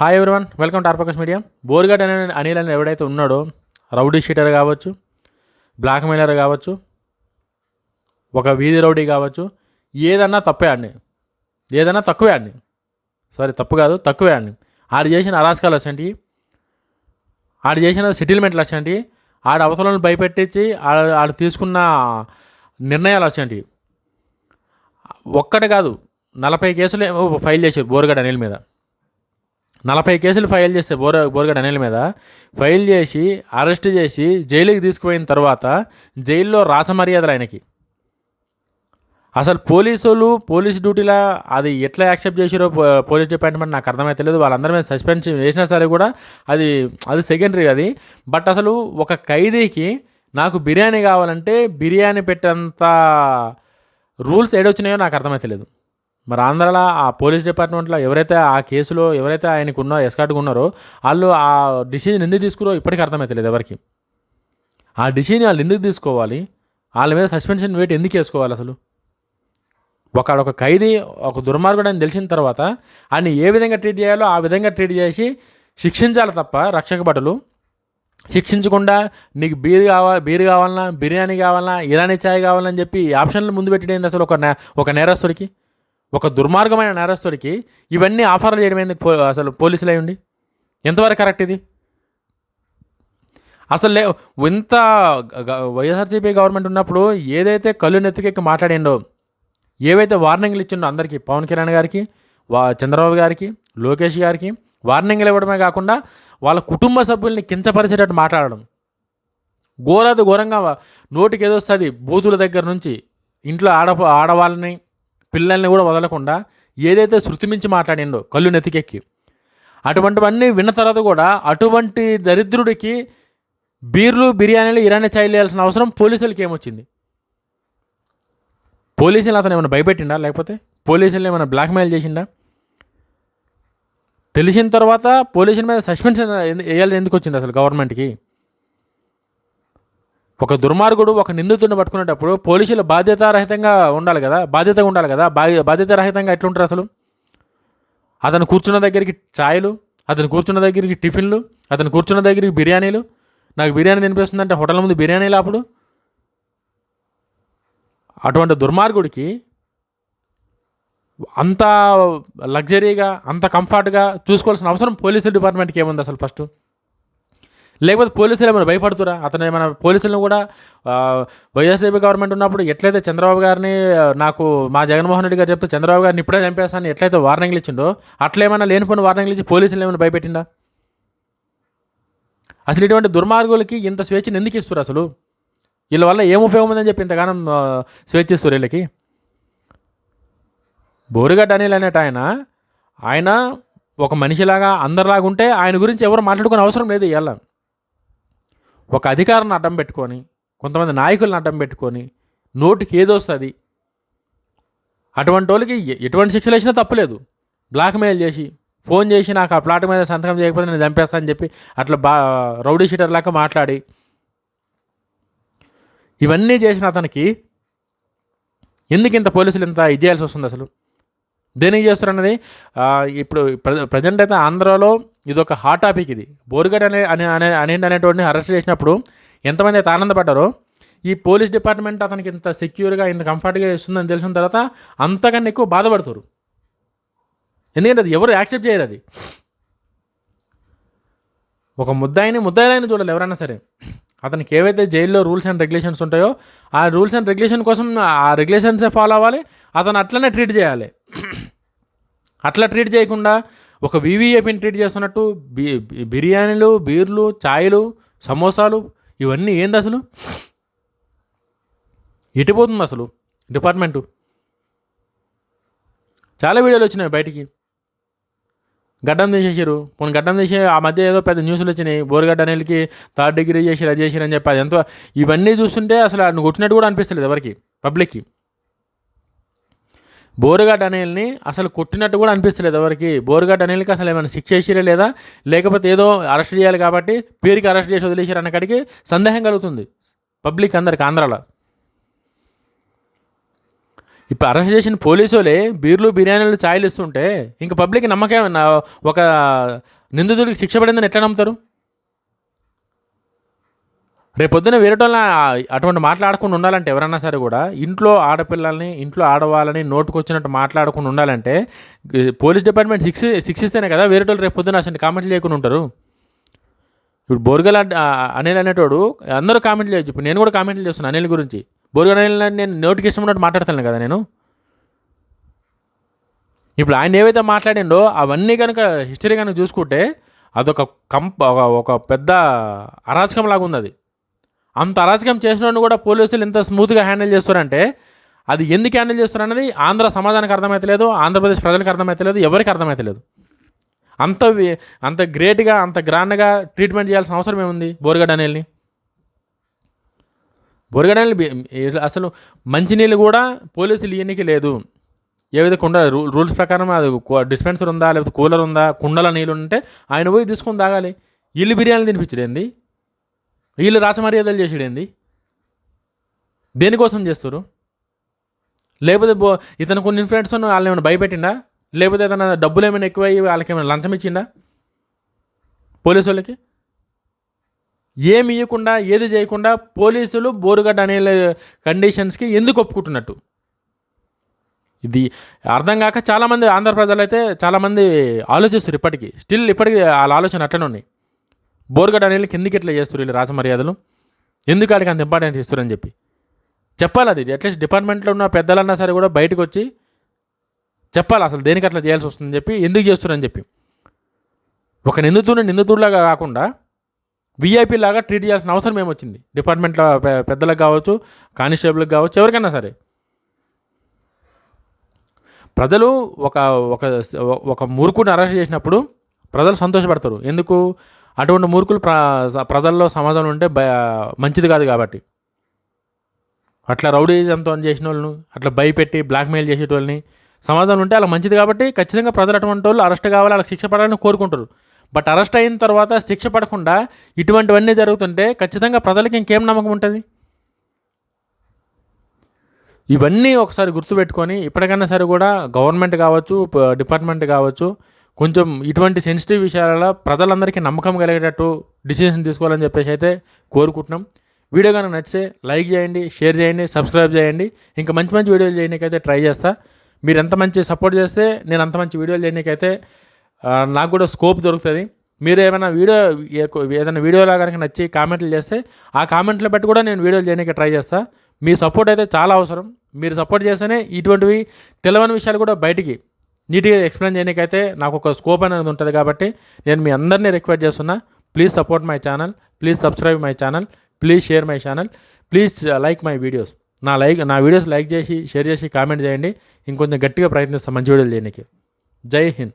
Hi everyone welcome to ఆర్పకస్ media బోర్గడ్ అనే అనిల్ అని ఎవడైతే ఉన్నాడో రౌడీ షీటర్ కావచ్చు బ్లాక్ మెయిలర్ కావచ్చు ఒక వీధి రౌడీ కావచ్చు ఏదన్నా తప్పే అండి. ఏదన్నా తక్కువే ఆడిని సారీ తప్పు కాదు తక్కువే అండి. ఆడు చేసిన అరాచకాలు వచ్చేంటి? ఆడు చేసిన సెటిల్మెంట్లు వచ్చేంటి? ఆడ అవసరాలను భయపెట్టించి ఆడ ఆడు తీసుకున్న నిర్ణయాలు వచ్చండి ఒక్కటి కాదు నలభై కేసులు ఫైల్ చేశారు బోర్గడ్ అనిల్ మీద. నలభై కేసులు ఫైల్ చేస్తే బోర బోరగడ్ అనిల్ మీద. ఫైల్ చేసి అరెస్ట్ చేసి జైలుకి తీసుకుపోయిన తర్వాత జైల్లో రాసమర్యాదలు ఆయనకి. అసలు పోలీసులు పోలీస్ డ్యూటీలా అది ఎట్లా యాక్సెప్ట్ చేసారో పోలీస్ డిపార్ట్మెంట్ నాకు అర్థమైతే తెలియదు వాళ్ళందరి మీద సస్పెన్షన్ వేసినా సరే కూడా అది అది సెకండరీ అది. బట్ అసలు ఒక ఖైదీకి నాకు బిర్యానీ కావాలంటే బిర్యానీ పెట్టేంత రూల్స్ ఏడొచ్చినాయో నాకు అర్థమైతే లేదు. మరి ఆంధ్రాలో ఆ పోలీస్ డిపార్ట్మెంట్లో ఎవరైతే ఆ కేసులో ఎవరైతే ఆయనకు ఉన్నారో ఎస్కాట్గా ఉన్నారో వాళ్ళు ఆ డిసిజన్ ఎందుకు తీసుకురో ఇప్పటికీ అర్థమవుతలేదు ఎవరికి. ఆ డిసిజన్ వాళ్ళు ఎందుకు తీసుకోవాలి? వాళ్ళ మీద సస్పెన్షన్ వెయిట్ ఎందుకు వేసుకోవాలి అసలు? ఒకడొక ఖైదీ ఒక దుర్మార్గుడు అని తెలిసిన తర్వాత ఆయన ఏ విధంగా ట్రీట్ చేయాలో ఆ విధంగా ట్రీట్ చేసి శిక్షించాలి తప్ప రక్షక భటులు శిక్షించకుండా నీకు బీర్ కావాలి బీర్ కావాలన్నా బిర్యానీ కావాలన్నా ఇరానీ ఛాయ్ కావాలని చెప్పి ఈ ఆప్షన్లు ముందు పెట్టడం అసలు ఒక ఒక నేరస్తుడికి? ఒక దుర్మార్గమైన నేరస్తుడికి ఇవన్నీ ఆఫర్లు చేయడం ఎందుకు పో- అసలు పోలీసులు అయ్యండి ఎంతవరకు కరెక్ట్ ఇది? అసలు లే ఇంత వైఎస్ఆర్సీపీ గవర్నమెంట్ ఉన్నప్పుడు ఏదైతే కళ్ళు నెత్తికెక్కి మాట్లాడిండో ఏవైతే వార్నింగ్లు ఇచ్చిండో అందరికీ పవన్ కళ్యాణ్ గారికి వా చంద్రబాబు గారికి లోకేష్ గారికి వార్నింగ్లు ఇవ్వడమే కాకుండా వాళ్ళ కుటుంబ సభ్యుల్ని కించపరిచేటట్టు మాట్లాడడం. ఘోరాది ఘోరంగా నోటికి ఏదో వస్తుంది బూతుల దగ్గర నుంచి ఇంట్లో ఆడ ఆడవాళ్ళని పిల్లల్ని కూడా వదలకుండా ఏదైతే శృతిమించి మాట్లాడిండో కళ్ళు నెతికెక్కి అటువంటివన్నీ విన్న తర్వాత కూడా అటువంటి దరిద్రుడికి బీర్లు బిర్యానీలు ఇరానీ ఛాయలు వేయాల్సిన అవసరం పోలీసులకి ఏమొచ్చింది? పోలీసులు అతను ఏమైనా భయపెట్టిండా? లేకపోతే పోలీసులు ఏమైనా బ్లాక్మెయిల్ చేసిండా? తెలిసిన తర్వాత పోలీసుల మీద సస్పెన్షన్ వేయాల్సి ఎందుకు వచ్చింది అసలు గవర్నమెంట్కి? ఒక దుర్మార్గుడు ఒక నిందితుడిని పట్టుకునేటప్పుడు పోలీసులు బాధ్యతారహితంగా ఉండాలి కదా? బాధ్యతగా ఉండాలి కదా? బాధ్యతారహితంగా ఎట్లుంటారు అసలు? అతను కూర్చున్న దగ్గరికి ఛాయలు అతను కూర్చున్న దగ్గరికి టిఫిన్లు అతను కూర్చున్న దగ్గరికి బిర్యానీలు. నాకు బిర్యానీ తినిపిస్తుందంటే హోటల్ ముందు బిర్యానీలు అప్పుడు అటువంటి దుర్మార్గుడికి అంత లగ్జరీగా అంత కంఫర్ట్గా చూసుకోవాల్సిన అవసరం పోలీసు డిపార్ట్మెంట్కి ఏముంది అసలు ఫస్ట్? లేకపోతే పోలీసులు ఏమైనా భయపడుతురా? అతను ఏమైనా పోలీసులను కూడా ఆ, గవర్నమెంట్ ఉన్నప్పుడు ఎట్లయితే చంద్రబాబు గారిని నాకు మా జగన్మోహన్ రెడ్డి గారు చెప్తే చంద్రబాబు గారిని ఇప్పుడే చంపేస్తాను ఎట్లయితే వార్నింగ్లు ఇచ్చిండో అట్లా ఏమైనా లేనిపోయిన వార్నింగ్లు ఇచ్చి పోలీసులు ఏమైనా భయపెట్టిందా అసలు ఇటువంటి దుర్మార్గులకి ఇంత స్వేచ్ఛను ఎందుకు ఇస్తారు అసలు? వీళ్ళ వల్ల ఏం ఉపయోగం ఉందని చెప్పి ఇంతగానం స్వేచ్ఛ ఇస్తారు వీళ్ళకి. బోరుగడ్డ అనిల్ అనేట ఆయన ఆయన ఒక మనిషిలాగా అందరిలాగా ఉంటే ఆయన గురించి ఎవరు మాట్లాడుకునే అవసరం లేదు ఇవాళ. ఒక అధికారాన్ని అడ్డం పెట్టుకొని కొంతమంది నాయకులను అడ్డం పెట్టుకొని నోటికి ఏదొస్తుంది అటువంటి వాళ్ళకి ఎటువంటి శిక్షలు వేసినా తప్పులేదు. బ్లాక్మెయిల్ చేసి ఫోన్ చేసి నాకు ఆ ప్లాట్ మీద సంతకం చేయకపోతే నేను చంపేస్తా అని చెప్పి అట్లా బా రౌడీ షీటర్ లాగా మాట్లాడి ఇవన్నీ చేసిన అతనికి ఎందుకు ఇంత పోలీసులు ఇంత ఇది చేయాల్సి వస్తుంది అసలు? దేనికి చేస్తారన్నది ఇప్పుడు ఇప్పుడు ప్రజెంట్ అయితే ఆంధ్రాలో ఇది ఒక హాట్ టాపిక్ ఇది. బోరుగడ్ అనే అనే అనే అనేటి అనేటువంటి అరెస్ట్ చేసినప్పుడు ఎంతమంది అయితే ఆనందపడ్డారో ఈ పోలీస్ డిపార్ట్మెంట్ అతనికి ఇంత సెక్యూర్గా ఇంత కంఫర్ట్గా ఇస్తుందని తెలిసిన తర్వాత అంతకన్నా ఎక్కువ బాధపడతారు. ఎందుకంటే అది ఎవరు యాక్సెప్ట్ చేయరు అది. ఒక ముద్దాయిని ముద్దాయిని చూడాలి ఎవరైనా సరే. అతనికి ఏవైతే జైల్లో రూల్స్ అండ్ రెగ్యులేషన్స్ ఉంటాయో ఆ రూల్స్ అండ్ రెగ్యులేషన్ కోసం ఆ రెగ్యులేషన్సే ఫాలో అవ్వాలి అతను అట్లనే ట్రీట్ చేయాలి. అట్లా ట్రీట్ చేయకుండా ఒక వీవీఐపీని ట్రీట్ చేస్తున్నట్టు బి బిర్యానీలు బీర్లు ఛాయలు సమోసాలు ఇవన్నీ ఏంది అసలు? ఎటుపోతుంది అసలు డిపార్ట్మెంటు? చాలా వీడియోలు వచ్చినాయి బయటికి. గడ్డం తీసేసారు పోనీ గడ్డం తీసే ఆ మధ్య ఏదో పెద్ద న్యూస్లు వచ్చినాయి. బోరుగడ్డ నీళ్ళకి థర్డ్ డిగ్రీ చేసి అది చేసిరు అని చెప్పి అది ఎంతో ఇవన్నీ చూస్తుంటే అసలు నువ్వు కొట్టినట్టు కూడా అనిపిస్తలేదు ఎవరికి పబ్లిక్కి. బోరుగడ్డ అనిల్ని అసలు కొట్టినట్టు కూడా అనిపిస్తలేదు ఎవరికి. బోరుగడ్డ అనిల్కి అసలు ఏమైనా శిక్ష చేసిరా లేదా? లేకపోతే ఏదో అరెస్ట్ చేయాలి కాబట్టి పేరుకి అరెస్ట్ చేసి వదిలేసారు అన్నకాడికి సందేహం కలుగుతుంది. పబ్లిక్ అందరికి ఆంధ్రాలో. ఇప్పుడు అరెస్ట్ చేసిన పోలీసు వాళ్ళే బీర్లు బిర్యానీలు ఛాయలు ఇస్తుంటే ఇంకా పబ్లిక్ నమ్మకం ఒక నిందితుడికి శిక్ష పడిందని ఎట్లా నమ్ముతారు? రేపు పొద్దున వేరేటోళ్ళ అటువంటి మాట్లాడకుండా ఉండాలంటే ఎవరన్నా సరే కూడా ఇంట్లో ఆడపిల్లల్ని ఇంట్లో ఆడవాళ్ళని నోటుకొచ్చినట్టు మాట్లాడకుండా ఉండాలంటే పోలీస్ డిపార్ట్మెంట్ శిక్ష శిక్షిస్తేనే కదా వేరేటోళ్ళు రేపు అసలు కామెంట్లు చేయకుండా ఉంటారు. ఇప్పుడు బోర్గల అనిల్ అనేటోడు అందరూ కామెంట్లు చేయొచ్చు. ఇప్పుడు నేను కూడా కామెంట్లు చేస్తున్నాను అనిల్ గురించి. బోర్గల్ అనిల్ నేను నోటికి ఇష్టం ఉన్నట్టు మాట్లాడతాను కదా నేను. ఇప్పుడు ఆయన ఏవైతే మాట్లాడిండో అవన్నీ కనుక హిస్టరీ కనుక చూసుకుంటే అదొక కంప ఒక ఒక పెద్ద అరాచకం లాగా ఉంది అది. అంత అరాచకం చేసిన కూడా పోలీసులు ఇంత స్మూత్గా హ్యాండిల్ చేస్తారంటే అది ఎందుకు హ్యాండిల్ చేస్తారనేది ఆంధ్ర సమాజానికి అర్థమైతలేదు ఆంధ్రప్రదేశ్ ప్రజలకు అర్థమవుతలేదు ఎవరికి అర్థమైతలేదు. అంత అంత గ్రేట్గా అంత గ్రాండ్గా ట్రీట్మెంట్ చేయాల్సిన అవసరం ఏముంది బోర్గడ్ అనేల్ని బోర్గడ్ అసలు మంచినీళ్ళు కూడా పోలీసులు ఇయనికి లేదు. ఏవైతే కుండ రూల్స్ ప్రకారం అది డిస్పెన్సర్ ఉందా లేకపోతే కూలర్ ఉందా కుండల నీళ్ళు ఉంటే ఆయన పోయి తీసుకొని తాగాలి. ఇల్లు బిర్యానీ తినిపించలేంది. వీళ్ళు రాచమర్యాదలు చేసేడేంది? దేనికోసం చేస్తారు లేకపోతే బో ఇతను కొన్ని ఇన్ఫ్లుయెన్స్ వాళ్ళని ఏమైనా భయపెట్టిండా? లేకపోతే ఏదైనా డబ్బులు ఏమైనా ఎక్కువ అయ్యి వాళ్ళకి ఏమైనా లంచం ఇచ్చిండా? పోలీసు వాళ్ళకి? ఏమి ఇవ్వకుండా ఏది చేయకుండా పోలీసులు బోరుగడ్డ అనే కండిషన్స్కి ఎందుకు ఒప్పుకుంటున్నట్టు? ఇది అర్థం కాక చాలామంది ఆంధ్ర ప్రజలు అయితే చాలామంది ఆలోచిస్తారు ఇప్పటికీ. స్టిల్ ఇప్పటికీ వాళ్ళ ఆలోచన అట్లనే ఉన్నాయి బోర్గడ్ అనేది కిందికి ఎట్లా చేస్తారు వీళ్ళు రాజమర్యాదలు? ఎందుకు వాళ్ళకి అంత ఇంపార్టెన్స్ ఇస్తారని చెప్పి? చెప్పాలి అది? అట్లీస్ట్ డిపార్ట్మెంట్లో ఉన్న పెద్దలన్నా సరే కూడా బయటకు వచ్చి చెప్పాలి అసలు దేనికి అట్లా చేయాల్సి వస్తుందని చెప్పి? ఎందుకు చేస్తారని చెప్పి? ఒక నిందితుడిని నిందితుడిలాగా కాకుండా వీఐపీ లాగా ట్రీట్ చేయాల్సిన అవసరం ఏమొచ్చింది? డిపార్ట్మెంట్లో పెద్దలకు కావచ్చు కానిస్టేబుల్కి కావచ్చు ఎవరికైనా సరే. ప్రజలు ఒక ఒక ఒక మూర్ఖుడిని అరెస్ట్ చేసినప్పుడు ప్రజలు సంతోషపడతారు. ఎందుకు? అటువంటి మూర్ఖులు ప్ర ప్రజల్లో సమాజంలో ఉంటే భయ మంచిది కాదు కాబట్టి. అట్లా రౌడీజంతో చేసిన వాళ్ళని అట్లా భయపెట్టి బ్లాక్మెయిల్ చేసేటోళ్ళని సమాజంలో ఉంటే అలా మంచిది కాబట్టి ఖచ్చితంగా ప్రజలు అటువంటి వాళ్ళు అరెస్ట్ కావాలి వాళ్ళకి శిక్ష పడాలని కోరుకుంటారు. బట్ అరెస్ట్ అయిన తర్వాత శిక్ష పడకుండా ఇటువంటివన్నీ జరుగుతుంటే ఖచ్చితంగా ప్రజలకి ఇంకేం నమ్మకం ఉంటుంది? ఇవన్నీ ఒకసారి గుర్తుపెట్టుకొని ఇప్పటికైనా సరే కూడా గవర్నమెంట్ కావచ్చు డిపార్ట్మెంట్ కావచ్చు కొంచెం ఇటువంటి సెన్సిటివ్ విషయాలలో ప్రజలందరికీ నమ్మకం కలిగేటట్టు డిసిషన్ తీసుకోవాలని చెప్పేసి అయితే కోరుకుంటున్నాం. వీడియో కనుక నచ్చితే లైక్ చేయండి షేర్ చేయండి సబ్స్క్రైబ్ చేయండి. ఇంకా మంచి మంచి వీడియోలు చేయడానికైతే ట్రై చేస్తా. మీరు ఎంత మంచి సపోర్ట్ చేస్తే నేను అంత మంచి వీడియోలు చేయడానికైతే నాకు కూడా స్కోప్ దొరుకుతుంది. మీరు ఏమైనా వీడియో ఏదైనా వీడియోలా కనుక నచ్చి కామెంట్లు చేస్తే ఆ కామెంట్లు బట్టి కూడా నేను వీడియోలు చేయడానికి ట్రై చేస్తా. మీ సపోర్ట్ అయితే చాలా అవసరం. మీరు సపోర్ట్ చేస్తేనే ఇటువంటివి తెలియని విషయాలు కూడా బయటికి నీట్గా ఎక్స్ప్లెయిన్ చేయడానికైతే నాకు ఒక స్కోప్ అనేది ఉంటుంది కాబట్టి నేను మీ అందరినీ రిక్వెస్ట్ చేస్తున్నా please support my channel please subscribe my channel please share my channel please like my videos నా లైక్ నా వీడియోస్ లైక్ చేసి షేర్ చేసి కామెంట్ చేయండి. ఇంకొంచెం గట్టిగా ప్రయత్నిస్తాను మంచి వీడియోలు చేయడానికి. జై హింద్.